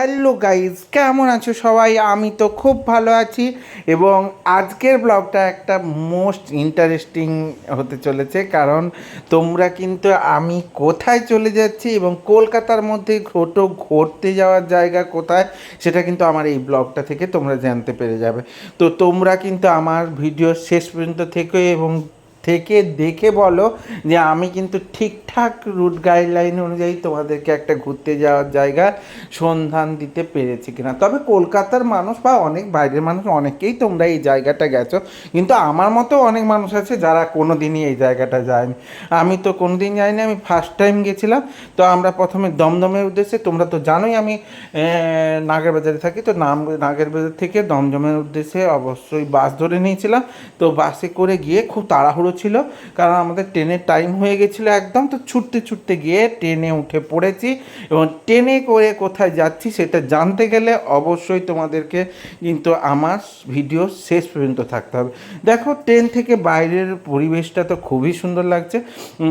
Hello guys কেমন আছো সবাই? আমি তো খুব ভালো আছি এবং আজকের ব্লগটা একটা মোস্ট ইন্টারেস্টিং হতে চলেছে কারণ তোমরা কিন্তু আমি কোথায় চলে যাচ্ছি এবং কলকাতার মধ্যে ঘটো ঘুরতে যাওয়ার জায়গা কোথায়, সেটা কিন্তু আমার এই ব্লগটা থেকে তোমরা জানতে পেরে যাবে। তো তোমরা কিন্তু আমার ভিডিও শেষ পর্যন্ত থেকে এবং থেকে দেখে বলো যে আমি কিন্তু ঠিকঠাক রুট গাইডলাইন অনুযায়ী তোমাদেরকে একটা ঘুরতে যাওয়ার জায়গা সন্ধান দিতে পেরেছি কিনা। তবে কলকাতার মানুষ বা অনেক বাইরের মানুষ অনেকেই তোমরা এই জায়গাটা গেছো। কিন্তু আমার মতো অনেক মানুষ আছে যারা কোনো দিনই এই জায়গাটা যায়নি। আমি তো কোনো দিন যাইনি, আমি ফার্স্ট টাইম গেছিলাম। তো আমরা প্রথমে দমদমের উদ্দেশ্যে, তোমরা তো জানোই আমি নাগেরবাজারে থাকি, তো নাম, নাগেরবাজার থেকে দমদমের উদ্দেশ্যে অবশ্যই বাস ধরে নিয়েছিলাম। তো বাসে করে গিয়ে খুব তাড়াহুড়ো ছিল, কারণ আমাদের ট্রেনের টাইম হয়ে গেছিল একদম, তো ছুটতে ছুটতে গিয়ে ট্রেনে উঠে পড়েছি। এবং ট্রেনে করে কোথায় যাচ্ছি সেটা জানতে গেলে অবশ্যই তোমাদেরকে কিন্তু আমার ভিডিও শেষ পর্যন্ত থাকতে হবে। দেখো, ট্রেন থেকে বাইরের পরিবেশটা তো খুবই সুন্দর লাগছে।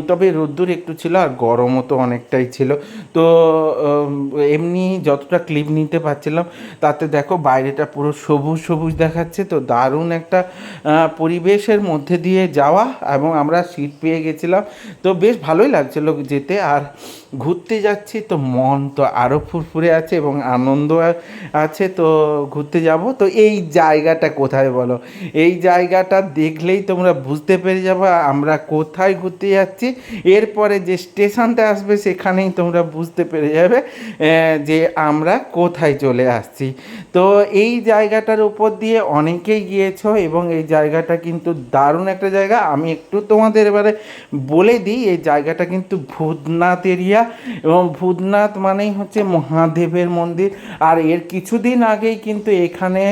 তবে রোদ্দুর একটু ছিল আর গরমও তো অনেকটাই ছিল। তো এমনি যতটা ক্লিপ নিতে পারছিলাম, তাতে দেখো বাইরেটা পুরো সবুজ সবুজ দেখাচ্ছে। তো দারুণ একটা পরিবেশের মধ্যে দিয়ে যাওয়া। এবং আমরা সিট পেয়ে গেছিলাম। তো বেশ ভালোই লাগছিল যেতে। আর ঘুরতে যাচ্ছি, তো মন তো আরও ফুরফুরে আছে এবং আনন্দ আছে, তো ঘুরতে যাব। তো এই জায়গাটা কোথায় বলো? এই জায়গাটা দেখলেই তোমরা বুঝতে পেরে যাব আমরা কোথায় ঘুরতে যাচ্ছি। এরপরে যে স্টেশনটা আসবে, সেখানেই তোমরা বুঝতে পেরে যাবে যে আমরা কোথায় চলে আসছি। তো এই জায়গাটার উপর দিয়ে অনেকেই গিয়েছ এবং এই জায়গাটা কিন্তু দারুণ একটা জায়গা। আমি একটু তোমাদের এবারে বলে দিই, এই জায়গাটা কিন্তু ভূতনাথ এরিয়া এবং ভূতনাথ মানেই হচ্ছে মহাদেবের মন্দির। আর এর কিছুদিন আগেই কিন্তু এখানে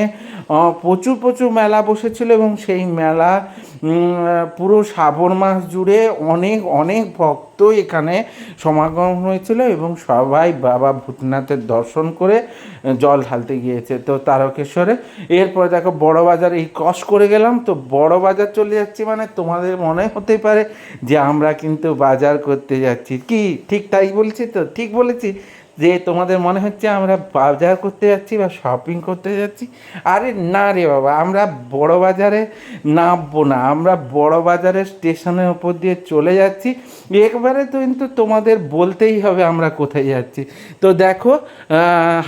প্রচুর প্রচুর মেলা বসেছিল এবং সেই মেলা পুরো শ্রাবণ মাস জুড়ে অনেক অনেক ভক্ত এখানে সমাগম হয়েছিল এবং সবাই বাবা ভূতনাথের দর্শন করে জল ঢালতে গিয়েছে। তো তারকেশ্বরে এরপর দেখো বড় বাজার এই ক্রস করে গেলাম, তো বড় বাজার চলে যাচ্ছি মানে তোমাদের মনে হতে পারে যে আমরা কিন্তু বাজার করতে যাচ্ছি। কি, ঠিক তাই বলছি তো? ঠিক বলেছি? যে তোমাদের মনে হচ্ছে আমরা বাজার করতে যাচ্ছি বা শপিং করতে যাচ্ছি, আরে না রে বাবা, আমরা বড় বাজারে নামবো না, আমরা বড় বাজারের স্টেশনের ওপর দিয়ে চলে যাচ্ছি, একবারে তো কিন্তু তোমাদের বলতেই হবে আমরা কোথায় যাচ্ছি। তো দেখো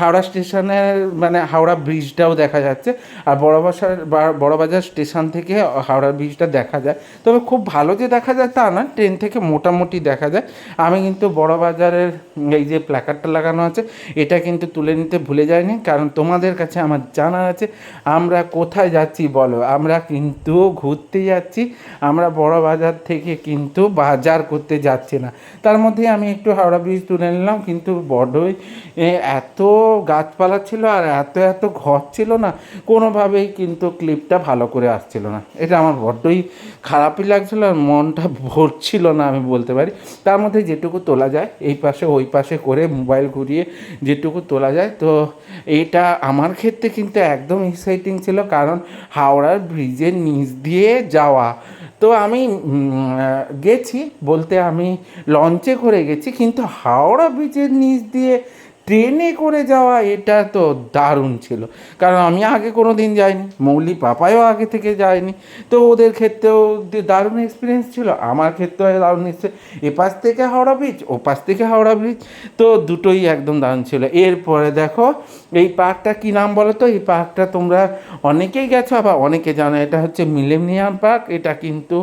হাওড়া স্টেশনের মানে হাওড়া ব্রিজটাও দেখা যাচ্ছে, আর বড় বাজার বড় বাজার স্টেশন থেকে হাওড়া ব্রিজটা দেখা যায়। তবে খুব ভালো যে দেখা যায় তা না, ট্রেন থেকে মোটামুটি দেখা যায়। আমি কিন্তু বড় বাজারের এই যে প্ল্যাকার্ডটা লাগানো আছে। এটা কিন্তু তুলে নিতে ভুলে যায়নি, কারণ তোমাদের কাছে আমার জানা আছে, আমরা কোথায় যাচ্ছি বলো? আমরা কিন্তু ঘুরতে যাচ্ছি, আমরা বড় বাজার থেকে কিন্তু বাজার করতে যাচ্ছি না। তার মধ্যে আমি একটু হাওড়া ব্রিজ তুলে নিলাম, কিন্তু বড়ই এত গাছপালা ছিল আর এত এত ঘর ছিল না, কোনোভাবেই কিন্তু ক্লিপটা ভালো করে আসছিল না। এটা আমার বড্ডই খারাপই লাগছিল আর মনটা ভরছিল না, আমি বলতে পারি। তার মধ্যে যেটুকু তোলা যায়, এই পাশে, ওই পাশে করে মোবাইল ঘুরিয়ে যেটুকু তোলা যায়। তো এটা আমার ক্ষেত্রে কিন্তু একদম এক্সাইটিং ছিল কারণ হাওড়ার ব্রিজের নিচ দিয়ে যাওয়া। তো আমি গেছি বলতে আমি লঞ্চে করে গেছি, কিন্তু হাওড়া ব্রিজের নিচ দিয়ে ট্রেনে করে যাওয়া এটা তো দারুণ ছিল। কারণ আমি আগে কোনো দিন যাইনি, মৌলি পাপায়ও আগে থেকে যায়নি। তো ওদের ক্ষেত্রেও দারুণ এক্সপিরিয়েন্স ছিল, আমার ক্ষেত্রেও দারুণ এক্সপিরিয়েন্স এপাশ থেকে হাওড়া ব্রিজ ও পাশ থেকে হাওড়া ব্রিজ তো দুটোই একদম দারুণ ছিল। এরপরে দেখো, এই পার্কটা কী নাম বলো তো এই পার্কটা তোমরা অনেকেই গেছো, আবার অনেকে জানো, এটা হচ্ছে মিলেনিয়াম পার্ক এটা কিন্তু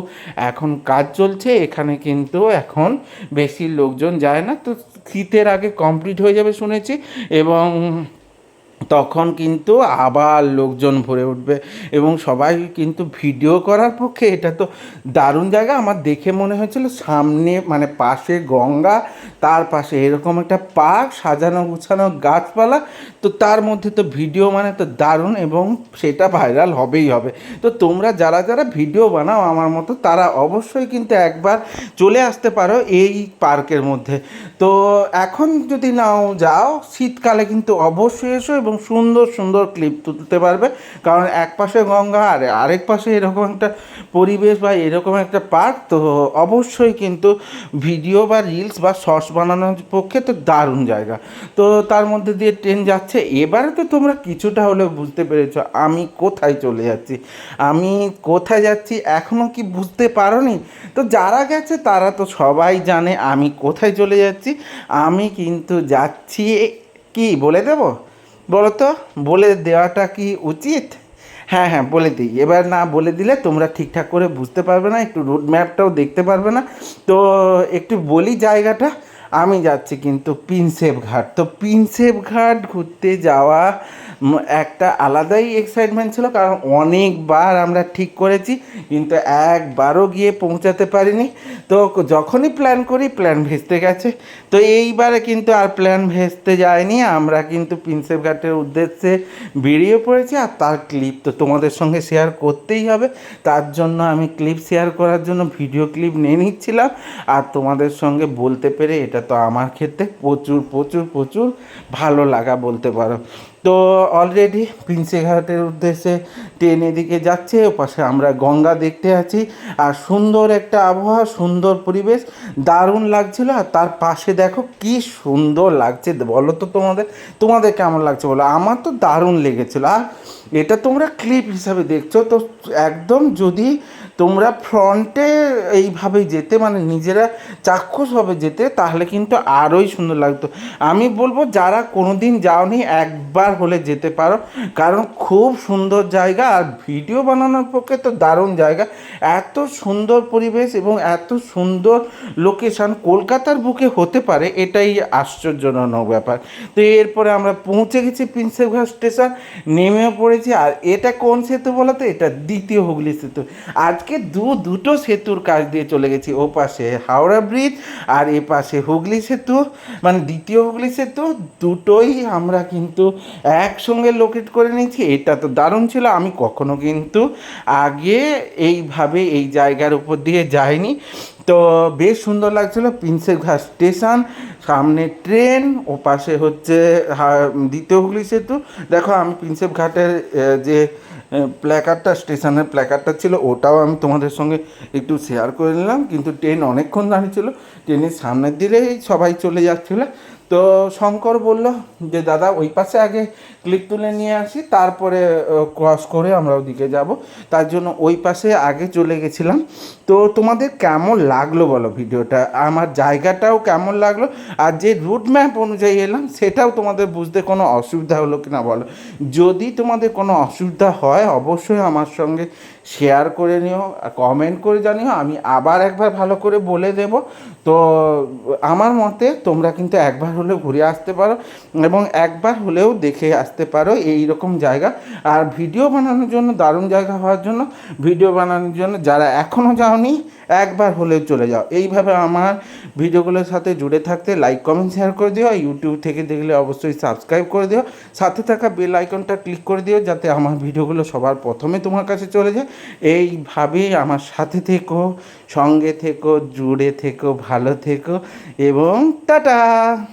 এখন কাজ চলছে, এখানে কিন্তু এখন বেশি লোকজন যায় না। তো শীতের আগে কমপ্লিট হয়ে যাবে শুনেছি এবং তখন কিন্তু আবার লোকজন ভরে উঠবে এবং সবাই কিন্তু ভিডিও করার পক্ষে এটা তো দারুণ জায়গা। আমার দেখে মনে হয়েছিল সামনে মানে পাশে গঙ্গা, তার পাশে এরকম একটা পার্ক, সাজানো গুছানো গাছপালা। তো তার মধ্যে তো ভিডিও মানে তো দারুণ এবং সেটা ভাইরাল হবেই হবে। তো তোমরা যারা যারা ভিডিও বানাও আমার মতো, তারা অবশ্যই কিন্তু একবার চলে আসতে পারো এই পার্কের মধ্যে। তো এখন যদি নাও যাও, শীতকালে কিন্তু অবশ্যই এসো এবং সুন্দর সুন্দর ক্লিপ তুলতে পারবে। কারণ এক পাশে গঙ্গা আর আরেক পাশে এরকম একটা পরিবেশ বা এরকম একটা পার্ক তো অবশ্যই কিন্তু ভিডিও বা রিলস বা শর্টস বানানোর পক্ষে তো দারুণ জায়গা। তো তার মধ্যে দিয়ে ট্রেন যাচ্ছে। এবারে তো তোমরা কিছুটা হলেও বুঝতে পেরেছ আমি কোথায় চলে যাচ্ছি। আমি কোথায় যাচ্ছি এখনও কি বুঝতে পারোনি? তো যারা গেছে তারা তো সবাই জানে আমি কোথায় চলে যাচ্ছি। আমি কিন্তু যাচ্ছি কি বলে দেব? বলো তো বলে দেওয়াটা কি উচিত? হ্যাঁ হ্যাঁ বলে দিই। এবার না বলে দিলে তোমরা ঠিকঠাক করে বুঝতে পারবে না, একটু রুট ম্যাপটাও দেখতে পারবে না। তো একটু বলি জায়গাটা। আমি যাচ্ছি কিন্তু প্রিন্সেপ ঘাট। তো প্রিন্সেপ ঘাট ঘুরতে যাওয়া একটা আলাদাই এক্সাইটমেন্ট ছিল কারণ অনেকবার আমরা ঠিক করেছি, কিন্তু একবারও গিয়ে পৌঁছাতে পারিনি। তো যখনই প্ল্যান করি প্ল্যান ভেস্তে গেছে। তো এইবারে কিন্তু আর প্ল্যান ভেস্তে যায়নি আমরা কিন্তু প্রিন্সেপ ঘাটের উদ্দেশ্যে বেরিয়ে পড়েছি আর তার ক্লিপ তো তোমাদের সঙ্গে শেয়ার করতেই হবে। তার জন্য আমি ক্লিপ শেয়ার করার জন্য ভিডিও ক্লিপ নিয়ে নিচ্ছিলাম। আর তোমাদের সঙ্গে বলতে পেরে এটা তো আমার ক্ষেত্রে প্রচুর প্রচুর প্রচুর ভালো লাগা বলতে পারো। তো অলরেডি প্রিন্সে ঘাটের উদ্দেশ্যে ট্রেন এদিকে যাচ্ছে, ওপাশে আমরা গঙ্গা দেখতে আছি। আর সুন্দর একটা আবহাওয়া, সুন্দর পরিবেশ, দারুণ লাগছিল। আর তার পাশে দেখো কি সুন্দর লাগছে, বলো তো তোমাদের তোমাদের কেমন লাগছে বলো? আমার তো দারুণ লেগেছিলো। আর এটা তোমরা ক্লিপ হিসাবে দেখছ, তো একদম যদি তোমরা ফ্রন্টে এইভাবে যেতে মানে নিজেরা চাক্ষুষভাবে যেতে, তাহলে কিন্তু আরোই সুন্দর লাগতো। আমি বলব, যারা কোনো দিন যাওনি, একবার হলে যেতে পারো। কারণ খুব সুন্দর জায়গা, আর ভিডিও বানানোর পক্ষে তো দারুণ জায়গা। এত সুন্দর পরিবেশ এবং এত সুন্দর লোকেশান কলকাতার বুকে হতে পারে, এটাই আশ্চর্যজনক ব্যাপার। তো এরপরে আমরা পৌঁছে গেছি প্রিন্সেপ ঘাট স্টেশন, নেমেও পড়েছি। আর এটা কোন সেতু বলো তো এটা দ্বিতীয় হুগলি সেতু। আজকে দু, দুটো সেতুর কাজ দিয়ে চলে গেছি। ও পাশে হাওড়া ব্রিজ আর এ পাশে হুগলি সেতু। মানে দ্বিতীয় হুগলি সেতু, দুটোই আমরা কিন্তু একসঙ্গে লোকেট করে নিয়েছি। এটা তো দারুণ ছিল, আমি কখনো কিন্তু আগে এইভাবে এই জায়গার উপর দিয়ে যাইনি। তো বেশ সুন্দর লাগছিল প্রিন্সেপ ঘাট স্টেশন, সামনে ট্রেন, ও পাশে হচ্ছে দ্বিতীয় হুগলি সেতু। দেখো আমি প্রিন্সেপ ঘাটের যে প্ল্যাকারটা স্টেশনের প্ল্যাকারটা ছিল, ওটাও আমি তোমাদের সঙ্গে একটু শেয়ার করে নিলাম। কিন্তু ট্রেন অনেকক্ষণ দাঁড়িয়েছিল ট্রেনের সামনের দিলেই সবাই চলে যাচ্ছিল। তো শঙ্কর বলল যে, দাদা, ওই পাশে আগে ক্লিপ তুলে নিয়ে আসি, তারপরে ক্রস করে আমরা ওদিকে যাব। তার জন্য ওই পাশে আগে চলে গেছিলাম। তো তোমাদের কেমন লাগল বলো ভিডিওটা? আমার জায়গাটাও কেমন লাগল? আর যে রুট ম্যাপ অনুযায়ী এলাম, সেটাও তোমাদের বুঝতে কোনো অসুবিধা হলো কিনা বলো? যদি তোমাদের কোনো অসুবিধা হয়, অবশ্যই আমার সঙ্গে শেয়ার করে নিও আর কমেন্ট করে জানিও, আমি আবার একবার ভালো করে বলে দেব। তো আমার মতে তোমরা কিন্তু একবার হলেও ঘুরে আসতে পারো এবং একবার হলেও দেখে আসতে পারো এই রকম জায়গা। আর ভিডিও বানানোর জন্য দারুণ জায়গা হওয়ার জন্য ভিডিও বানানোর জন্য যারা এখনও যাওনি একবার হলেও চলে যাও। এইভাবে আমার ভিডিওগুলোর সাথে জুড়ে থাকতে লাইক কমেন্ট শেয়ার করে দিও। ইউটিউব থেকে দেখলে অবশ্যই সাবস্ক্রাইব করে দিও। সাথে থাকা বেল আইকনটা ক্লিক করে দিও যাতে আমার ভিডিওগুলো সবার প্রথমে তোমার কাছে চলে যায়। এইভাবেই আমার সাথে থেকো, সঙ্গে থেকো, জুড়ে থেকো, ভালো থেকো এবং টাটা!